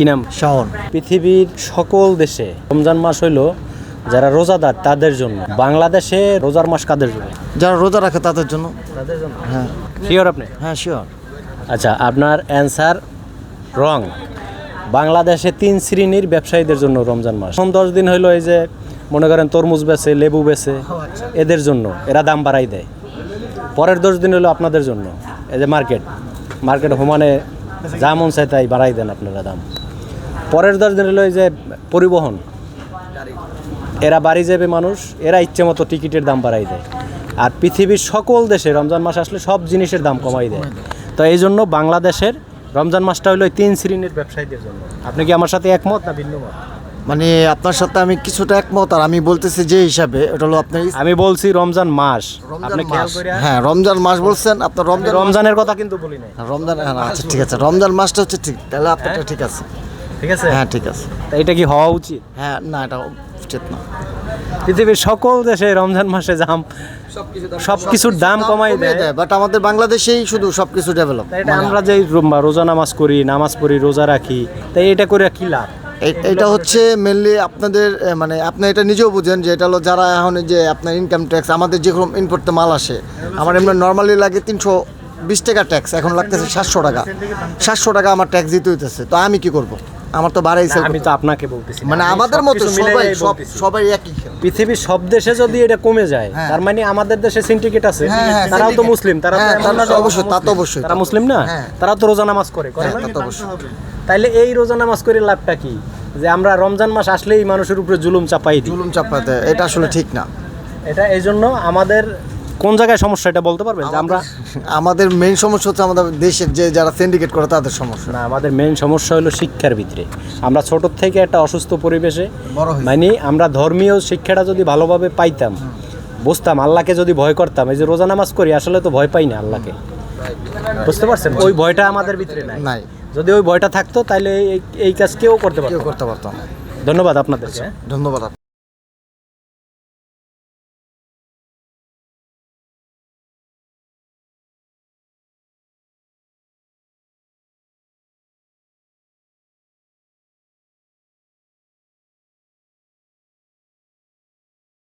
কি নাম? শাওন। পৃথিবীর সকল দেশে রমজান মাস হইল যারা রোজাদার তাদের জন্য। বাংলাদেশে রোজার মাস কাদের জন্য? যারা রোজা রাখে তাদের জন্য। তাদের জন্য? হ্যাঁ। শিওর আপনি? হ্যাঁ শিওর আচ্ছা আপনার অ্যান্সার রং বাংলাদেশে তিন শ্রেণির ব্যবসায়ীদের জন্য রমজান মাস। প্রথম দশ দিন হইল এই যে মনে করেন তরমুজ বেচে লেবু বেচে এদের জন্য। এরা দাম বাড়াই দেয়। পরের দশ দিন হলো আপনাদের জন্য। এই যে মার্কেট মার্কেট সমানে যা মন চায় তাই বাড়াই দেন আপনারা দাম। পরের দশ দিন হলো যে পরিবহন। এরা বাড়ি যাবে মানুষ এরা ইচ্ছে মতো টিকিটের দাম বাড়াই দেয়। আর পৃথিবীর সকল দেশে রমজান মাস আসলে সব জিনিসের দাম কমাই দেয়। তো এই জন্য বাংলাদেশের রমজান মাসটা হলো তিন শ্রেণির ব্যবসায়ীদের জন্য। আপনি কি আমার সাথে একমত না ভিন্ন মত? মানে আপনার সাথে আমি কিছুটা একমত আর আমি বলতেছি যে হিসাবে এটা হলো আপনার ইস- আমি বলছি রমজান মাস। আপনি হ্যাঁ রমজান মাস বলছেন আপনার রমজান রমজানের কথা কিন্তু বলি নাই। রমজান হ্যাঁ আচ্ছা ঠিক আছে। রমজান মাসটা হচ্ছে ঠিক তাহলে আপনারটা ঠিক আছে। ঠিক আছে? হ্যাঁ ঠিক আছে। তা এটা কি হওয়া উচিত? হ্যাঁ না এটা উচিত না। পৃথিবীর সকল দেশে রমজান মাসে দাম সব কিছুর দাম কমাই দেয়। বাট আমাদের বাংলাদেশেই শুধু সবকিছু ডেভেলপ তা এটা আমরা যে রোজা নামাজ করি নামাজ পড়ি রোজা রাখি তাই এটা করে কি লাভ? এটা হচ্ছে মেনলি আপনাদের মানে আপনি এটা নিজেও বুঝেন যে এটা হলো যারা এখন যে আপনার ইনকাম ট্যাক্স আমাদের যে কোনো ইনপুটতে মাল আসে আমার এমনি নর্মালি লাগে তিনশো বিশ টাকা ট্যাক্স এখন লাগতেছে সাতশো টাকা। সাতশো টাকা আমার ট্যাক্স দিতে হইতেছে তো আমি কি করব? আমার তো বাড়াইছে আমি তো আপনাকে বলতেছি মানে আমাদের মতো সবাই সব সবাই একই পৃথিবীর সব দেশে যদি এটা কমে যায় হ্যাঁ। তার মানে আমাদের দেশে সিন্ডিকেট আছে। হ্যাঁ, হ্যাঁ, তারাও তো মুসলিম তারা তো এমন না তা অবশ্যই, তা তো। অবশ্যই। তারা মুসলিম না। তারা তো রোজা নামাজ করে। করে না? তো অবশ্যই। তাইলে এই রোজা নামাজ করে লাভটা কি? যে আমরা রমজান মাস আসলেই মানুষের উপরে জুলুম চাপাই দিই। জুলুম চাপাতে এটা আসলে ঠিক না। এটা এই জন্য আমাদের কোন জায়গায় সমস্যা এটা বলতে পারবেন? যে আমরা আমাদের মেইন সমস্যা হচ্ছে আমাদের দেশের যে যারা সিন্ডিকেট করে তাদের সমস্যা। না আমাদের মেন সমস্যা হলো শিক্ষার ভিতরে। আমরা ছোট থেকে একটা অসুস্থ পরিবেশে মানে আমরা ধর্মীয় শিক্ষাটা যদি ভালোভাবে পাইতাম বুঝতাম আল্লাহকে যদি ভয় করতাম এই যে রোজা নামাজ করি আসলে তো ভয় পাই না আল্লাহকে। বুঝতে পারছেন? ওই ভয়টা আমাদের ভিতরে নাই। নাই। যদি ওই ভয়টা থাকতো তাহলে এই এই কাজ কেউ করতে পারতো করতে পারতাম ধন্যবাদ আপনাদেরকে। হ্যাঁ। ধন্যবাদ।